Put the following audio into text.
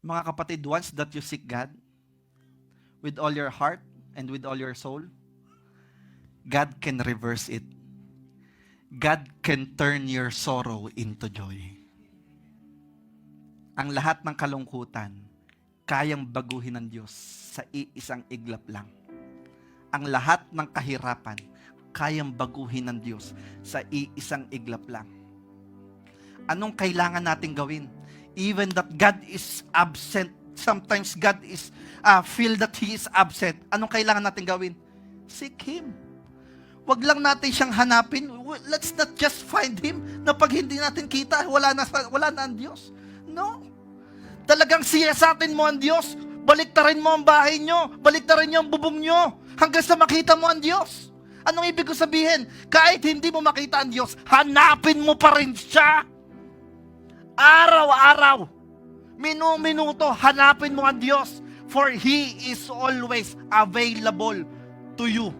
Mga kapatid, once that you seek God with all your heart and with all your soul, God can reverse it. God can turn your sorrow into joy. Ang lahat ng kalungkutan, kayang baguhin ng Diyos sa iisang iglap lang. Ang lahat ng kahirapan, kayang baguhin ng Diyos sa iisang iglap lang. Anong kailangan natin gawin? Even that God is absent, sometimes God is uh, feel that He is absent. Anong kailangan natin gawin? Seek Him. Wag lang natin siyang hanapin. Let's not just find Him na pag hindi natin kita, wala na, sa- wala na ang Diyos. No. Talagang siyasatin mo ang Diyos. Baliktarin mo ang bahay nyo. Baliktarin nyo ang bubong nyo. Hanggang sa makita mo ang Diyos. Anong ibig ko sabihin? Kahit hindi mo makita ang Diyos, hanapin mo pa rin siya. Araw-araw. Minu-minuto, hanapin mo ang Diyos. For He is always available to you.